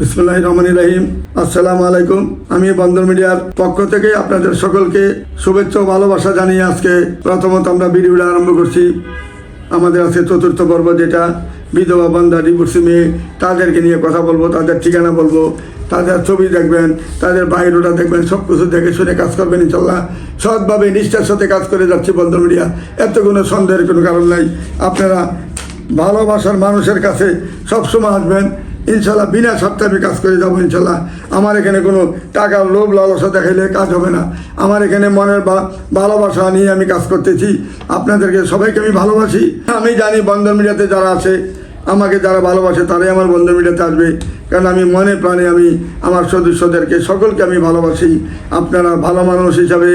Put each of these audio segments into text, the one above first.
বিসমুল্লাহ রহমান রাহিম। আসসালামু আলাইকুম। আমি বন্দর মিডিয়ার পক্ষ থেকে আপনাদের সকলকে শুভেচ্ছা ও ভালোবাসা জানিয়ে আজকে প্রথমত আমরা ভিডিওটা আরম্ভ করছি। আমাদের আছে চতুর্থ পর্ব যেটা, বিধবা বান্ধা ডিভোর্সি মেয়ে, তাদেরকে নিয়ে কথা বলব, তাদের ঠিকানা বলব, তাদের ছবি দেখবেন, তাদের বাইরোটা দেখবেন সব কিছু দেখে শুনে কাজ করবেন ইনশাল্লাহ সৎভাবে, নিষ্ঠার সাথে কাজ করে যাচ্ছি বন্দর মিডিয়া। এত কোনো সন্দেহের কোনো কারণ নাই। আপনারা ভালোবাসার মানুষের কাছে সবসময় আসবেন। ইনশাল্লাহ বিনা সপ্তাহে কাজ করে যাব ইনশাল্লাহ। আমার এখানে কোনো টাকার লোভ লালসা দেখাইলে কাজ হবে না। আমার এখানে মনের ভালোবাসা নিয়ে আমি কাজ করতেছি। আপনাদেরকে সবাইকে আমি ভালোবাসি। আমি জানি বন্ধন মিডিয়াতে যারা আছে আমাকে যারা ভালোবাসে তারাই আমার বন্ধু মিডিয়াতে আসবে। কারণ আমি মনে প্রাণে আমি, আমার সদস্যদেরকে, সকলকে আমি ভালোবাসি। আপনারা ভালো মানুষ হিসাবে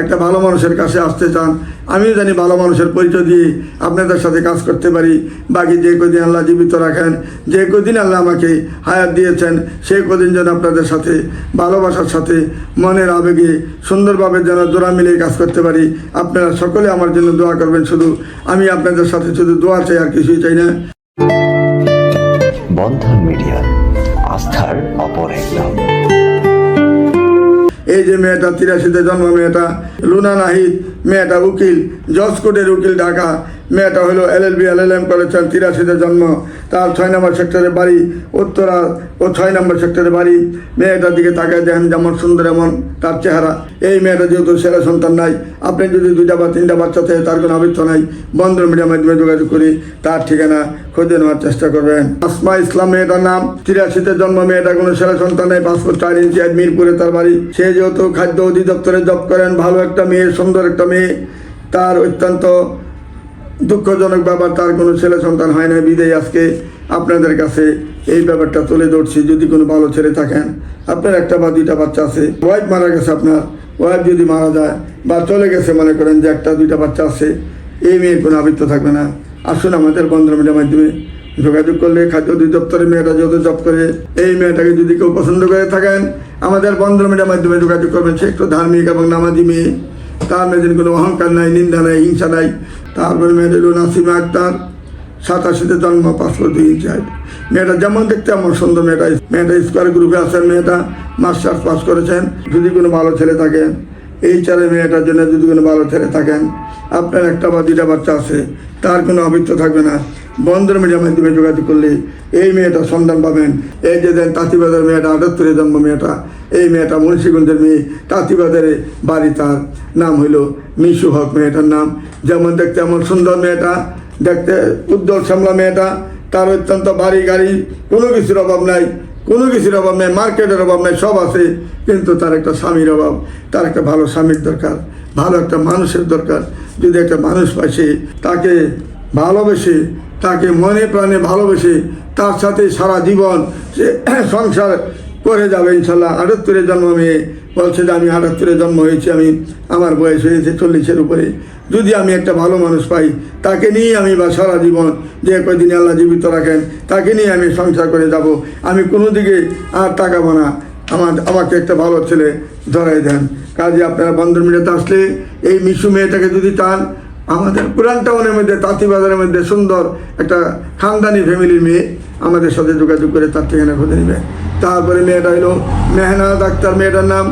একটা ভালো মানুষের কাছে আসতে চান। আমিও জানি ভালো মানুষের পরিচয় দিয়ে আপনাদের সাথে কাজ করতে পারি। বাকি যে কদিন আল্লাহ জীবিত রাখেন, যে কদিন আল্লাহ আমাকে হায়াত দিয়েছেন সেই কদিন যেন আপনাদের সাথে, ভালোবাসার সাথে, মনের আবেগে, সুন্দরভাবে যেন জোড়া মিলিয়ে কাজ করতে পারি। আপনারা সকলে আমার জন্য দোয়া করবেন শুধু। আমি আপনাদের সাথে শুধু দোয়া চাই, আর কিছুই চাই না। বন্ধন মিডিয়া। আস্থার অপর এক নাম। এই যে মেয়েটা তিরাশিতে জন্ম, মেয়েটা লুনা নাহিদ, মেয়েটা উকিল, জজ কোর্টের উকিল ঢাকা। মেয়েটা হলো L L B L L M করেছেন, তিরাশিতে জন্ম। তার ছয় নম্বর সেক্টরে বাড়ি, উত্তরা, ও ছয় নম্বর সেক্টরে বাড়ি। মেয়েটার দিকে তাকায় দেখেন যেমন সুন্দর, এমন তার চেহারা। এই মেয়েটা যেহেতু ছেলে সন্তান নাই, আপনি যদি দুইটা বা তিনটা বাচ্চা থেকে, তার কোনো আবৃত্ত নাই। বন্ধন মিডিয়ার মাধ্যমে যোগাযোগ করি, তার ঠিকানা খুঁজে নেওয়ার চেষ্টা করবেন। আসমা ইসলাম মেয়েটার নাম, তিরাশিতে জন্ম, মেয়েটা কোনো ছেলে সন্তান নেই পাসপোর্ট চার ইঞ্চি এক মিরপুরে তার বাড়ি। সে যেহেতু খাদ্য অধিদপ্তরে জব করেন, ভালো একটা মেয়ে, সুন্দর একটা মেয়ে, তার অত্যন্ত দুঃখজনক ব্যাপার, তার কোনো ছেলে সন্তান হয় না বিদেয় আজকে আপনাদের কাছে এই ব্যাপারটা তুলে ধরছি, যদি কোনো ভালো ছেলে থাকেন। আপনার একটা বা দুইটা বাচ্চা আছে ওয়াইফ মারা গেছে আপনার ওয়াইফ যদি মারা যায় বা চলে গেছে, মনে করেন যে একটা দুইটা বাচ্চা আছে, এই মেয়ের কোনো আবৃত্ত থাকবে না। আসুন আমাদের বন্ধন মিডিয়ার মাধ্যমে যোগাযোগ করলে খাদ্য অধিদপ্তরের মেয়েটা যত জব করে, এই মেয়েটাকে যদি কেউ পছন্দ করে থাকেন, আমাদের বন্ধন মিডিয়ার মাধ্যমে যোগাযোগ করবেন। সে একটু ধার্মিক এবং নামাজি মেয়ে, তার মেয়েদের কোনো অহংকার নাই, নিন্দা নাই, হিংসা নাই। তারপরে মেয়েদের হলো নাসিমা আক্তার, সাতাশিতে জন্ম পাঁচশো দুই হাইট মেয়েটা যেমন দেখতে আমার সুন্দর মেয়েটা। মেয়েটা স্কোয়ার গ্রুপে আছেন, মেয়েটা মাস্টার্স পাস করেছেন। যদি কোনো ভালো ছেলে থাকেন এই চারে মেয়েটার জন্য যদি কোনো ভালো ছেলে থাকেন, আপনার একটা বা দুইটা বাচ্চা আছে, তার কোনো অভিজ্ঞ থাকবে না। বন্ধুর মিডিয়ার মাধ্যমে যোগাযোগ করলে এই মেয়েটা সন্ধান পাবেন। এই যে দেন তাঁতিবাজার মেয়েটা আটাত্তরে জন্ম মেয়েটা, এই মেয়েটা মুন্সিগঞ্জের মেয়ে, তাঁতিবাজারে বাড়ি তার নাম হইল মিশু হক মেয়েটার নাম। যেমন দেখতে এমন সুন্দর মেয়েটা, দেখতে উজ্জ্বল শ্যামলা মেয়েটা, তার অত্যন্ত বাড়ি গাড়ি, কোনো কিছুর অভাব নাই, কোনো কিছুর অভাব নেই, মার্কেটের অভাব নেই, সব আছে, কিন্তু তার একটা স্বামীর অভাব, তার একটা ভালো স্বামীর দরকার, ভালো একটা মানুষের দরকার। যদি একটা মানুষ পাইছে তাকে ভালোবেসে তাকে মনে প্রাণে ভালোবেসে তার সাথে সারা জীবন সে সংসার করে যাবে ইনশাল্লাহ আটাত্তরে জন্ম মেয়ে বলছে যে আমি আটাত্তরে জন্ম হয়েছি, আমি আমার বয়স হয়েছে চল্লিশের উপরে। যদি আমি একটা ভালো মানুষ পাই, তাকে নিয়ে আমি বা সারা জীবন যে কয়দিন আল্লাহ জীবিত রাখেন, তাকে নিয়ে আমি সংসার করে যাব। আমি কোনো দিকে আর তাকাবো না। আমার, আমাকে একটা ভালো ছেলে ধরাই দেন। কাজে আপনারা বন্ধন মিলাতে আসলে এই মিশু মেয়েটাকে যদি চান আমাদের পুরান টাউনের মধ্যে তাঁতিবাজারের মধ্যে সুন্দর একটা খানদানি ফ্যামিলির মেয়ে আমাদের সাথে যোগাযোগ করে তার ঠিকানা খুঁজে নেবে। তারপরে মেয়েটা হলো মেহনা ডাক্তার, মেয়েটার নাম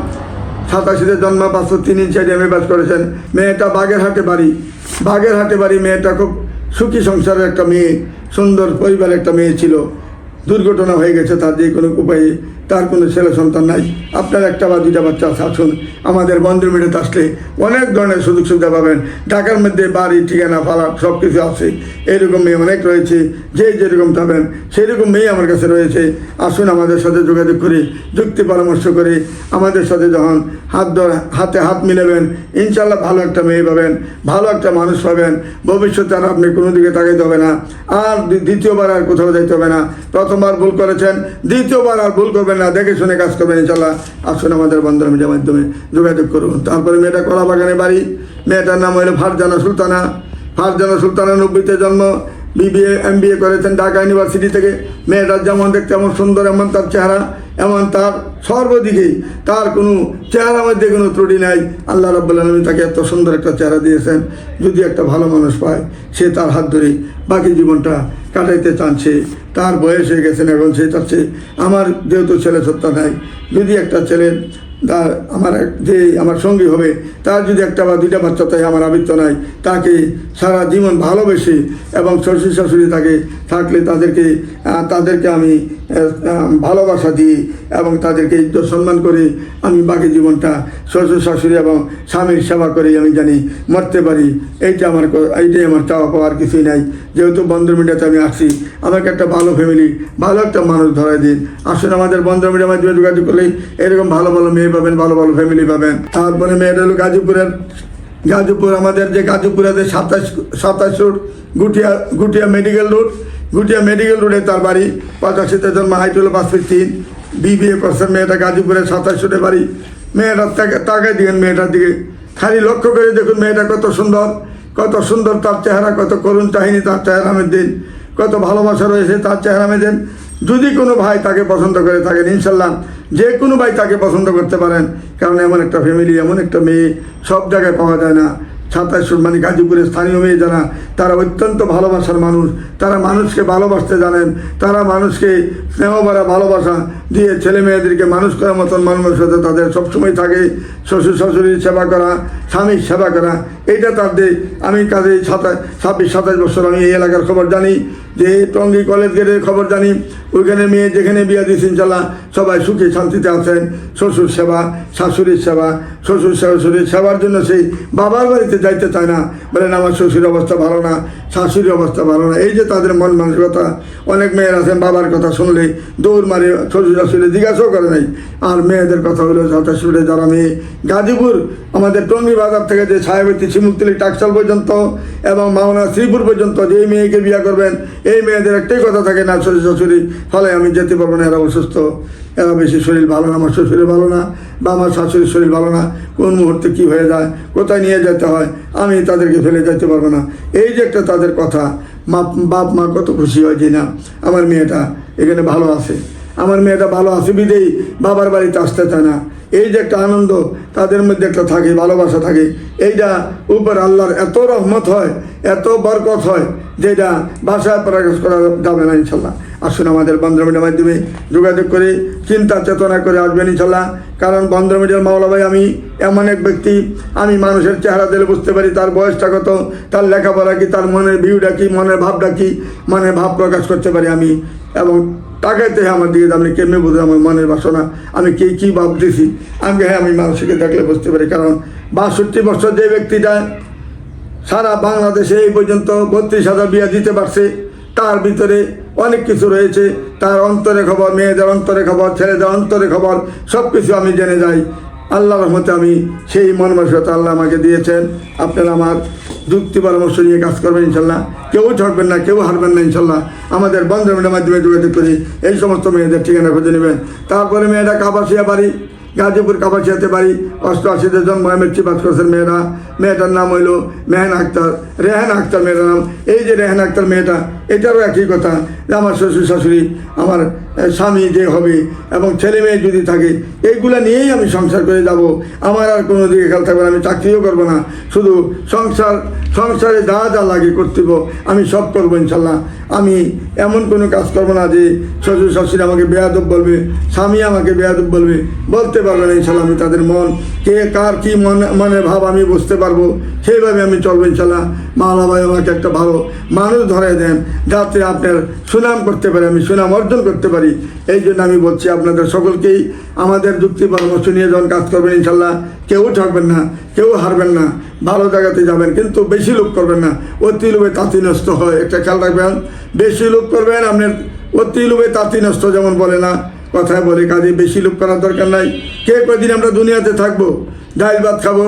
সাতাশিতে জন্ম, পাঁচশো তিন ইঞ্চি এম এ পাস করেছেন। মেয়েটা বাগেরহাটে বাড়ি। বাগেরহাটে বাড়ি মেয়েটা খুব সুখী সংসারের একটা মেয়ে, সুন্দর পরিবারের একটা মেয়ে ছিল। দুর্ঘটনা হয়ে গেছে, তার যে কোনো উপায়ে তার কোনো ছেলে সন্তান নাই। আপনার একটা বা দুইটা বাচ্চা আছে, আসুন। আমাদের বন্ধু মিডিয়াতে আসলে অনেক ধরনের সুযোগ সুবিধা পাবেন। ঢাকার মধ্যে বাড়ি, ঠিকানা ফালাক সব কিছু আছে। এরকম মেয়ে অনেক রয়েছে। যে যেরকম পাবেন সেরকম মেয়ে আমার কাছে রয়েছে। আসুন আমাদের সাথে যোগাযোগ করে, যুক্তি পরামর্শ করে, আমাদের সাথে যখন হাত ধর, হাতে হাত মিলাবেন ইনশাল্লাহ ভালো একটা মেয়ে পাবেন, ভালো একটা মানুষ পাবেন। ভবিষ্যতে আর আপনি কোনো দিকে তাকাইতে হবে না। আর দ্বিতীয়বার আর কোথাও যাইতে হবে না। প্রথমবার ভুল করেছেন, দ্বিতীয়বার আর ভুল করবেন না, দেখে শুনে কাজ করবেন, ইনশাল্লাহ। আসুন আমাদের বন্ধন মিডিয়ার মাধ্যমে যোগাযোগ করুন। তারপরে মেয়েটা কলা বাগানে বাড়ি। মেয়েটার নাম হলো ফারজানা সুলতানা। ফারজানা সুলতানা নব্বইতে জন্ম, বিবিএ এম করেছেন ঢাকা ইউনিভার্সিটি থেকে। মেয়েটার যেমন দেখতে এমন সুন্দর, এমন তার চেহারা। এমন তার সর্বদিকেই তার কোনো চেহারার মধ্যে কোনো ত্রুটি নাই। আল্লাহ রাব্বুল আলমী তাকে এত সুন্দর একটা চেহারা দিয়েছেন। যদি একটা ভালো মানুষ পায়, সে তার হাত ধরে বাকি জীবনটা কাটাইতে চাচ্ছে তার বয়স হয়ে গেছেন এখন সে চাচ্ছে, আমার যেহেতু ছেলে সত্তা নাই, যদি একটা ছেলের তার আমার যে আমার সঙ্গী হবে, তার যদি একটা বা দুইটা বাচ্চা তাই আমার আবৃত্ত নাই, তাকে সারা জীবন ভালোবেসে এবং শ্বশুর শাশুড়ি তাকে থাকলে তাদেরকে তাদেরকে আমি ভালোবাসা দিই এবং তাদেরকে ইজ্জত সম্মান করে। আমি বাকি জীবনটা শ্বশুর, শাশুড়ি এবং স্বামীর সেবা করে আমি জানি মরতে পারি। এইটা আমার এইটাই আমার চাওয়া পাওয়ার কিছুই নাই। যেহেতু বন্ধুর মিডিয়াতে আমি আসছি আমাকে একটা ভালো ফ্যামিলি ভালো একটা মানুষ ধরাই দিন। আসলে আমাদের বন্ধুর মিডিয়ার মাধ্যমে যোগাযোগ করলেই এরকম ভালো ভালো মেয়ে পাবেন, ভালো ভালো ফ্যামিলি পাবেন। তারপরে মেয়েটা হলো গাজীপুরের গাজীপুর আমাদের যে গাজীপুরে সাতাশ সাতাশ road Gutiya Gutiya medical road Gutiya medical রোডে তার বাড়ি পঁচাশিতে জন্ম হাইট হলো পাঁচ ফিট তিন বিবিএ করছেন মেয়েটা গাজীপুরের সাতাশ রোডে বাড়ি। মেয়েটার তাকে তাকাই দিবেন মেয়েটার দিকে। খালি লক্ষ্য করে দেখুন মেয়েটা কত সুন্দর কত সুন্দর তার চেহারা, কত করুণ চাহিনী তার চেহারা দিন কত ভালোবাসা রয়েছে তার চেহারা মেয়েদের যদি কোনো ভাই তাকে পছন্দ করে থাকেন, ইনশাল্লাহ যে কোনো ভাই তাকে পছন্দ করতে পারেন। কারণ এমন একটা ফ্যামিলি এমন একটা মেয়ে সব জায়গায় পাওয়া যায় না। সাতাশ মানে গাজীপুরের স্থানীয় মেয়ে যারা, তারা অত্যন্ত ভালোবাসার মানুষ। তারা মানুষকে ভালোবাসতে জানেন। তারা মানুষকে স্নেহ ভরা ভালোবাসা দিয়ে ছেলে মেয়েদেরকে মানুষ করার মতন মানুষের তাদের সবসময় থাকে। শ্বশুর শাশুড়ির সেবা করা, স্বামীর সেবা করা। এইটা তাদের আমি কাজে সাতাশ, ছাব্বিশ, সাতাশ বছর আমি এই এলাকার খবর জানি, যে টঙ্গী কলেজ গেটের খবর জানি। ওইখানে মেয়ে যেখানে বিয়া দিয়েছে ইনশাল্লাহ সবাই সুখে শান্তিতে আছেন। শ্বশুর সেবা, শাশুড়ির সেবা, শ্বশুর শাশুড়ির সেবার জন্য সেই বাবার বাড়িতে যাইতে চায় না। বলেন, আমার শ্বশুর অবস্থা ভালো না, শাশুড়ির অবস্থা ভালো না। এই যে তাদের মন মানসিকতা, অনেক মেয়ের আছেন বাবার কথা শুনলে দৌড় মারে, শ্বশুর শাশুড়ি জিজ্ঞাসাও করে নাই। আর মেয়েদের কথা হলো শাশুড়ি যারা মেয়ে, গাজীপুর, আমাদের টঙ্গী বাজার থেকে যে ছায়াবতী শিমুক্তলি টাকশাল পর্যন্ত এবং মাওনা শ্রীপুর পর্যন্ত যে মেয়েকে বিয়ে করবেন, এই মেয়েদের একটাই কথা থাকে না শ্বশুর শাশুড়ি ফলে আমি যেতে পারব না, এরা অসুস্থ, এরা বেশি শরীর ভালো না, আমার শ্বশুরের ভালো না, বা আমার শাশুড়ির শরীর ভালো না, কোন মুহূর্তে কি হয়ে যায়, কোথায় নিয়ে যেতে হয়, আমি তাদেরকে ফেলে যেতে পারব না। এই যে একটা তাদের কথা, মা, বাপ, মা কত খুশি হয় যে না আমার মেয়েটা এখানে ভালো আছে। আমার মেয়েটা ভালো আছে বিদেই, বাবার বাড়িতে আসতে চায় না। এই যে একটা আনন্দ, তাদের মধ্যে একটা থাকে, ভালোবাসা থাকে, এইটা উপর আল্লাহর এত রহমত হয়, এত বরকত হয়, যেটা ভাষায় প্রকাশ করা যাবে না, ইনশাল্লাহ। আসুন আমাদের বন্ধ মিডিয়ার মাধ্যমে যোগাযোগ করে, চিন্তা চেতনা করে আসবেন, ইনশাল্লাহ। কারণ বন্ধ মিডিয়ার মাওলা ভাই, আমি এমন এক ব্যক্তি, আমি মানুষের চেহারা দিলে বুঝতে পারি তার বয়সটা কত, তার লেখাপড়া কি, তার মনের ভিউটা কি, মনের ভাবটা কি, মনের ভাব প্রকাশ করতে পারি আমি, এবং টাকাইতে আমার দিকে, আমি কেমনি বুঝে আমার মনের বাসনা? আমি কে, কী ভাবতেছি? আমি হ্যাঁ আমি মানুষকে দেখলে বুঝতে পারি, কারণ বাষট্টি বছর যে ব্যক্তিটা সারা বাংলাদেশে এই পর্যন্ত বত্রিশ হাজার বিয়া দিতে পারছে, তার ভিতরে অনেক কিছু রয়েছে। তার অন্তরে খবর, মেয়েদের অন্তরে খবর, ছেলেদের অন্তরে খবর সব কিছু আমি জেনে যাই। আল্লাহ রহমতে আমি সেই মন মানসিকতা আল্লাহ আমাকে দিয়েছেন। আপনারা আমার যুক্তি পরামর্শ নিয়ে কাজ করবেন ইনশাল্লাহ। কেউ ঠকবেন না, কেউ হারবেন না ইনশাল্লাহ। আমাদের বন্ধুদের মাধ্যমে যোগাযোগ করি এই সমস্ত মেয়েদের ঠিকানা খুঁজে নেবেন। তারপরে মেয়েটা কাবাসিয়া বাড়ি, গাজীপুর কাপাসিয়াতে বাড়ি। অষ্টআশিতে জন্ম মেট্রি পাস করেছেন মেয়েরা। মেয়েটার নাম হইল মেহেন আক্তার, রেহান আক্তার মেয়েটার নাম। এই যে রেহান আক্তার মেয়েটা, এটারও একই কথা। যে আমার শ্বশুর শাশুড়ি, আমার স্বামী যে হবে এবং ছেলে মেয়ে যদি থাকে, এইগুলা নিয়েই আমি সংসার করে যাব। আমার আর কোনো দিকে খেয়াল থাকবে না, আমি চাকরিও করব না। শুধু সংসার, সংসারে যা যা লাগে কর্তব্য আমি সব করব ইনশাল্লাহ। আমি এমন কোনো কাজ করব না যে শ্বশুর শাশুড়ি আমাকে বেয়াদব বলবে, স্বামী আমাকে বেয়াদব বলবে। বলতে পারবে না ইনশাল্লাহ আমি তাদের মন, কে কার কি মনে মনে ভাব আমি বুঝতে পারব। সেইভাবে আমি চলবো ইনশাল্লাহ। মাওলা ভাই আমাকে একটা ভালো মানুষ ধরে দেন, যাতে আপনার সুনাম করতে পারি, আমি সুনাম অর্জন করতে পারি। এই জন্য আমি বলছি আপনাদের সকলকেই আমাদের যুক্তি পরামর্শ নিয়ে যখন কাজ করবেন ইনশাল্লাহ, কেউ ঠকবেন না, কেউ হারবেন না, ভালো জায়গাতে যাবেন, কিন্তু বেশি লোক করবেন না। অতি লোভে তাঁতি নষ্ট হয় একটা খেয়াল রাখবেন। বেশি লোক করবেন, আপনার অতি লোভে তাঁতি নষ্ট যেমন বলে না, কথায় বলে কাজে বেশি লোক করার দরকার নাই। কে কদিন আমরা দুনিয়াতে থাকব? ডাইল ভাত খাব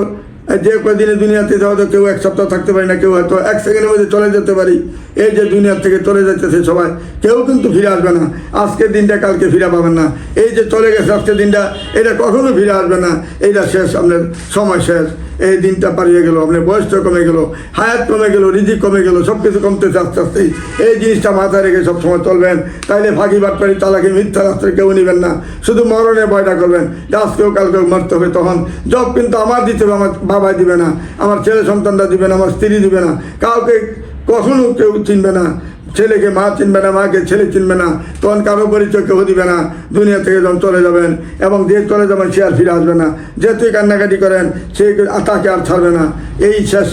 যে কদিনে দুনিয়াতে হয়তো কেউ এক সপ্তাহ থাকতে পারি না, কেউ হয়তো এক সেকেন্ডের মধ্যে চলে যেতে পারি। এই যে দুনিয়ার থেকে চলে যাইতেছে সবাই, কেউ কিন্তু ফিরে আসবে না। আজকের দিনটা কালকে ফিরে পাবেন না। এই যে চলে গেছে আজকের দিনটা, এটা কখনো ফিরে আসবে না। এইটা শেষ, আপনার সময় শেষ। এই দিনটা পারিয়ে গেল, আপনার বয়সটা কমে গেল, হায়াত কমে গেল, রিজিক কমে গেল সব কিছু কমতেছে আস্তে আস্তেই এই জিনিসটা মাথায় রেখে সবসময় চলবেন। তাইলে ফাঁকি বাটপারি তালাকে মিথ্যা রাস্তায় কেউ নেবেন না। শুধু মরণে ভয়টা করবেন। যে আজকেও কালকেও মরতে হবে তখন। জব কিন্তু আমার দিতে হবে, আমার বাবা দিবে না, আমার ছেলে সন্তানরা দিবে না, আমার স্ত্রী দিবে না, কাউকে কখনো কেউ চিনবে না, ছেলেকে মা চিনবে না, মাকে ছেলে চিনবে না, তখন কারও পরিচয় কেউ দিবে না, দুনিয়া থেকে যখন চলে যাবেন এবং যে চলে যাবেন সে আর ফিরে আসবে না যেহেতু কান্নাকাটি করেন, সে তাকে আর ছাড়বে না, এই শেষ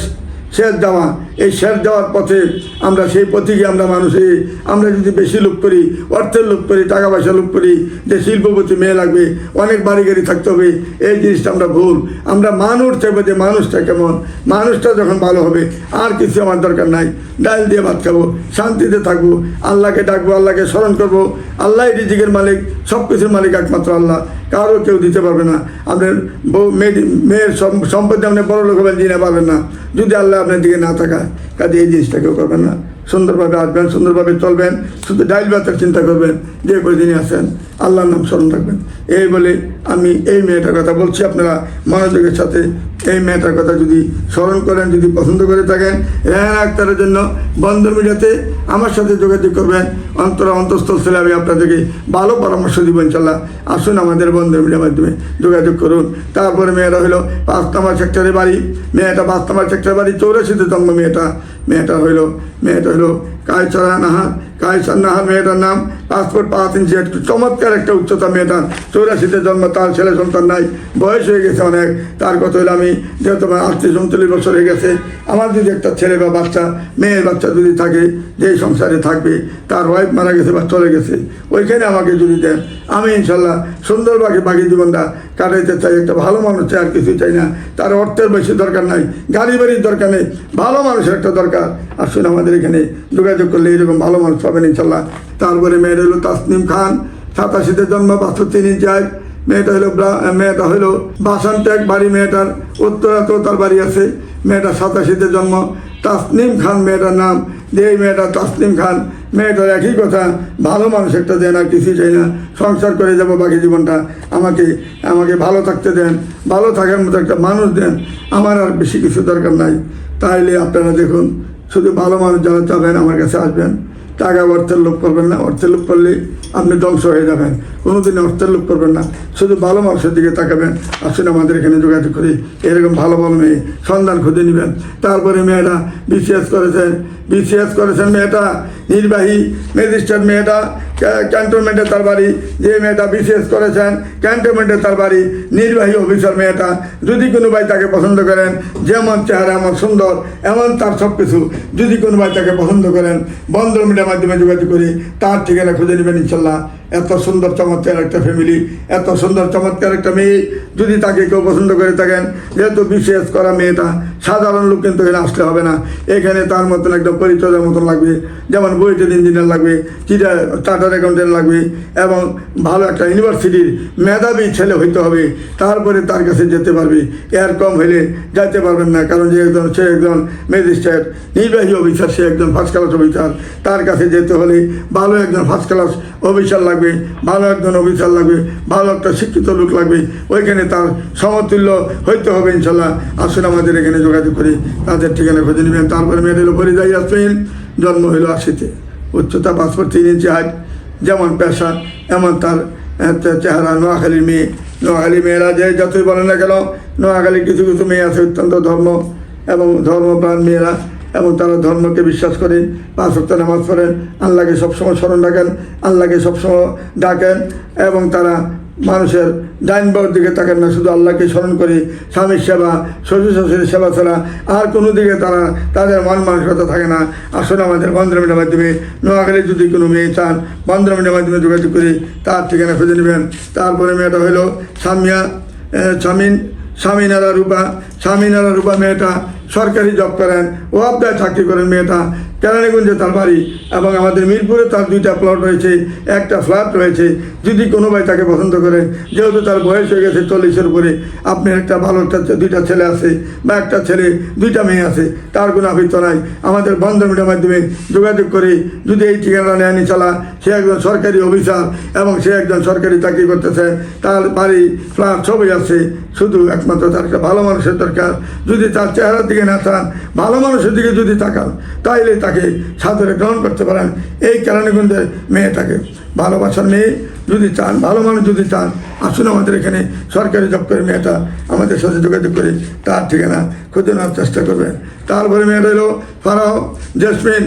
শেষ দেওয়া। এই শেষ দেওয়ার পথে আমরা সেই পথিকে আমরা মানুষে আমরা যদি বেশি লোক করি, অর্থের লোক করি টাকা পয়সা লোক করি, যে শিল্পপতি মেয়ে লাগবে, অনেক বাড়ি গাড়ি থাকতে হবে, এই জিনিসটা আমরা ভুল। আমরা মানুষ চাইব যে মানুষটা কেমন। মানুষটা যখন ভালো হবে, আর কিছু আমার দরকার নাই। ডাল দিয়ে ভাত খাব, শান্তিতে থাকব, আল্লাহকে ডাকবো, আল্লাহকে স্মরণ করব। আল্লাহ রিজিকের মালিক সব কিছুর মালিক একমাত্র আল্লাহ। কারও কেউ দিতে পারবে না। আপনার বউ, মেয়ে, মেয়ের সম- সম্পত্তি আপনি বড় লোক হবেন দিনে পাবেন না। যদি আল্লাহ আপনার দিকে না থাকা কাজে এই জিনিসটা কেউ করবেন না। সুন্দরভাবে আসবেন, সুন্দরভাবে চলবেন, শুধু ডাইল ভাতের চিন্তা করবেন, যে করে তিনি আসেন আল্লাহর নাম স্মরণ রাখবেন। এই বলে আমি এই মেয়েটার কথা বলছি, আপনারা মনোযোগের সাথে এই মেয়েটার কথা যদি স্মরণ করেন, যদি পছন্দ করে থাকেন, রেহান আক্তারের জন্য বন্দর মিডিয়াতে আমার সাথে যোগাযোগ করবেন। অন্তর অন্তঃস্থল ছেলে, আমি আপনাদেরকে ভালো পরামর্শ দিব ইনশাল্লাহ। আসুন আমাদের বন্দর মিডিয়ার মাধ্যমে যোগাযোগ করুন। তারপরে মেয়েটা হলো পাঁচ নম্বর সেক্টরে বাড়ি। মেয়েটা পাঁচ নম্বর সেক্টরে বাড়ি চৌরাশিতে জন্ম, মেয়েটা মেয়েটা হইল মেয়েটা হলো কায়চরা নাহার। কায়সার নাহার মেয়েটার নাম, পাসপোর্ট পাঁচ ইঞ্চি একটু চমৎকার একটা উচ্চতা মেয়েটার। চৌরাশিতে জন্ম, তার ছেলে সন্তান নাই, বয়স হয়ে গেছে অনেক। তার কথা হলো আমি, যেহেতু আমার আটত্রিশ উনচল্লিশ বছর হয়ে গেছে, আমার যদি একটা ছেলে বা বাচ্চা মেয়ের বাচ্চা যদি থাকে যেই সংসারে থাকবে, তার ওয়াইফ মারা গেছে বা চলে গেছে, ওইখানে আমাকে যদি দেন, আমি ইনশাল্লাহ সুন্দরভাবে বাকি জীবনটা কাটাইতে চাই, একটা ভালো মানুষ চাই, আর কিছু চাই না। তার অর্থের বেশি দরকার নাই। গাড়ি বাড়ির দরকার নেই। ভালো মানুষের একটা দরকার। আসুন আমাদের এখানে যোগাযোগ করলে এরকম ভালো মানুষ পাবেন ইনশাল্লাহ তারপরে মেয়ের হলো তাসনিম খান। সাতাশিতে জন্ম, বাষট্টি তিন যায় মেয়েটা হলো মেয়েটা হলো বাসান্তেক বাড়ি মেয়েটার। উত্তরাতেও তার বাড়ি আছে। মেয়েটা সাতাশিতে জন্ম। তাসনিম খান মেয়েটার নাম। যে মেয়েটা তাসনিম খান মেয়েটার একই কথা, ভালো মানুষ একটা দেন আর কিছুই চাই না, সংসার করে যাব, বাকি জীবনটা আমাকে আমাকে ভালো থাকতে দেন, ভালো থাকার মতো একটা মানুষ দেন, আমার আর বেশি কিছু দরকার নাই। তাইলে আপনারা দেখুন, শুধু ভালো মানুষ যারা চাবেন আমার কাছে আসবেন। টাকা অর্থের লোভ করবেন না, অর্থের লোভ করলে আপনি ধ্বংস হয়ে যাবেন। কোনোদিন অর্থের লোভ করবেন না, শুধু ভালো মানুষের দিকে তাকাবেন। আসুন আমাদের এখানে যোগাযোগ করি, এরকম ভালো ভালো মেয়ে সন্ধান খুঁজে নেবেন। তারপরে মেয়েরা বিসিএস করেছেন বিসিএস করেছেন মেয়েটা। নির্বাহী ম্যাজিস্ট্রেট মেয়েটা ক্যান্টনমেন্টের ক্যান্টনমেন্টে তার বাড়ি, যে মেয়েটা বিশেষ করেছেন, ক্যান্টনমেন্টে তার বাড়ি, নির্বাহী অফিসার মেয়েটা, যদি কোনো ভাই তাকে পছন্দ করেন, যেমন চেহারা, এমন সুন্দর, এমন তার সব কিছু যদি কোনো ভাই তাকে পছন্দ করেন বন্ধ মিডিয়ার মাধ্যমে যোগাযোগ করি, তার ঠিকানা খুঁজে নেবেন ইনশাল্লাহ। এত সুন্দর চমৎকার একটা ফ্যামিলি এত সুন্দর চমৎকার একটা মেয়ে, যদি তাকে কেউ পছন্দ করে থাকেন, যেহেতু বিশেষ করা মেয়েটা, সাধারণ লোক কিন্তু এখানে আসতে হবে না। এখানে তার মতন একটা পরিচয়ের মতন লাগবে, যেমন বইটের ইঞ্জিনিয়ার লাগবে চিটা চার্টার অ্যাকাউন্টেন্ট লাগবে, এবং ভালো একটা ইউনিভার্সিটির মেধাবী ছেলে হইতে হবে, তারপরে তার কাছে যেতে পারবে। এর কম হলে যাইতে পারবেন না, কারণ যে একজন, সে একজন ম্যাজিস্ট্রেট নির্বাহী অফিসার সে একজন ফার্স্ট ক্লাস অফিসার তার কাছে যেতে হলে ভালো একজন ফার্স্ট ক্লাস অফিসার লাগবে। ভালো একজন অফিসার লাগবে, ভালো একটা শিক্ষিত লোক লাগবে, ওইখানে তার সমতুল্য হইতে হবে ইনশাল্লাহ। আসুন আমাদের এখানে যোগাযোগ করি, তাদের ঠিকানা খুঁজে নেবেন। তারপরে মেয়েদের উপরে যাই আসবেন জন্ম হইল আশিতে। উচ্চতা পাসপোর্ট তিন ইঞ্চি হাইট যেমন পেশা, এমন তার চেহারা নোয়াখালীর মেয়ে। নোয়াখালী মেয়েরা যে যতই বলে না কেন, নোয়াখালীর কিছু কিছু মেয়ে আছে অত্যন্ত ধর্ম, এবং ধর্মপ্রাণ মেয়েরা এবং তারা ধর্মকে বিশ্বাস করেন, পাঁচ সপ্তাহ নামাজ পড়েন, আল্লাহকে সবসময় স্মরণ রাখেন, আল্লাহকে সবসময় ডাকেন এবং তারা মানুষের ডাইন বাউর দিকে তাকান না, শুধু আল্লাহকে স্মরণ করে স্বামীর সেবা, শ্বশুর শ্বশুরের সেবা ছাড়া আর কোনো দিকে তারা তাদের মন মানসিকতা থাকে না। আসলে আমাদের বন্ধমিনের মাধ্যমে নোয়াখালী যদি কোনো মেয়ে চান বন্ধমিনের মাধ্যমে যোগাযোগ করে তার ঠিকানা খুঁজে নেবেন। তারপরে মেয়েটা হলো সামিয়া সামিন স্বামীনারা রূপা স্বামীনারা রূপা মেয়েটা সরকারি জব করেন, ও আপনার চাকরি করেন মেয়েটা। কেরানীগঞ্জে তার বাড়ি এবং আমাদের মিরপুরে তার দুইটা প্লট রয়েছে, একটা ফ্ল্যাট রয়েছে। যদি কোনো ভাই তাকে পছন্দ করে, যেহেতু তার বয়স হয়ে গেছে চল্লিশের উপরে, আপনার একটা ভালো একটা দুইটা ছেলে আছে বা একটা ছেলে, দুইটা মেয়ে আছে, তার কোনো আবৃত্ত নাই। আমাদের বন্ধ মাধ্যমে যোগাযোগ করে যদি এই ঠিকানা নেয়নি চালা সে একজন সরকারি অফিসার এবং সে একজন সরকারি চাকরি করতেছে, তার বাড়ি ফ্ল্যাট সবই আছে। শুধু একমাত্র তার একটা ভালো মানুষের দরকার। যদি তার চেহারার দিকে না চান ভালো মানুষের দিকে যদি তাকান, তাইলে তাকে সাদরে গ্রহণ করতে পারেন। এই কেরানীগঞ্জের মেয়েটাকে ভালোবাসার মেয়ে যদি চান, ভালো মানুষ যদি চান, আসুন আমাদের এখানে সরকারি করে মেয়েটা আমাদের সাথে যোগাযোগ করে তার ঠিকানা খুঁজে নেওয়ার চেষ্টা করবেন। তারপরে মেয়েটা হলো ফারাহ জেসমিন।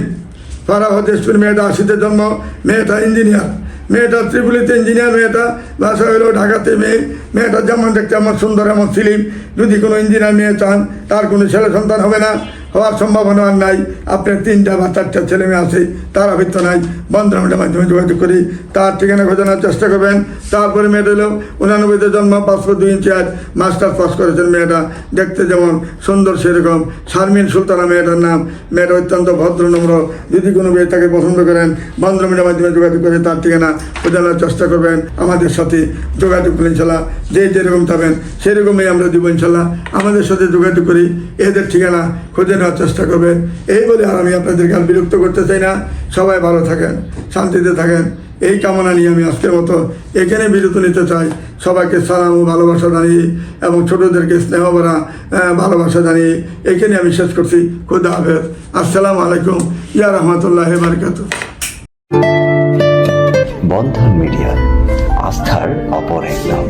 ফারাহ জেসমিন মেয়েটা আশিতে জন্ম, মেয়েটা ইঞ্জিনিয়ার। মেয়েটা ত্রিপুলিতে ইঞ্জিনিয়ার মেয়েটা, বাসা হলো ঢাকাতে মেয়ে। মেয়েটা যেমন দেখতে আমার সুন্দর আমার সিলিম যদি কোনো ইঞ্জিনিয়ার মেয়ে চান, তার কোনো ছেলে সন্তান হবে না। হওয়ার সম্ভাবনা আর নাই। আপনার তিনটা বা চারটা ছেলে মেয়ে আছে, তার আবৃত্ত নাই। বন্ধনের মাধ্যমে যোগাযোগ করি। তার ঠিকানা খোঁজানোর চেষ্টা করবেন। তারপরে মেয়েটা হলো উনানব্বইতে জন্ম পাঁচশো দুই ইঞ্চি আট মাস্টার পাস করেছেন মেয়েটা। দেখতে যেমন সুন্দর সেরকম। শারমিন সুলতানা মেয়েটার নাম। মেয়েটা অত্যন্ত ভদ্র, নম্র। যদি কোনো মেয়ে তাকে পছন্দ করেন বন্ধনের মাধ্যমে যোগাযোগ করে তার ঠিকানা খোঁজানোর চেষ্টা করবেন। আমাদের সাথে যোগাযোগ করে ইনশাল্লাহ। যে যেরকম পাবেন সেরকমই আমরা দিব, ইনশাল্লাহ। আমাদের সাথে যোগাযোগ করি। এদের ঠিকানা খুঁজে নেওয়ার চেষ্টা করবেন এই বলে আর আমি আপনাদেরকে আর বিরক্ত করতে চাই না। সবাই ভালো থাকেন, শান্তিতে থাকেন। এই কামনা নিয়ে আমি আজকের মতো এখানে বিরত নিতে চাই। সবাইকে সালাম ও ভালোবাসা জানিয়ে এবং ছোটোদেরকে স্নেহ ভরা ভালোবাসা জানিয়ে এখানে আমি শেষ করছি। খুদা হাফেজ। আসসালামু আলাইকুম। ইয়া রহমতুল্লাহ বারকাতুহ। বন্ধন মিডিয়া, আস্থার অপর এক নাম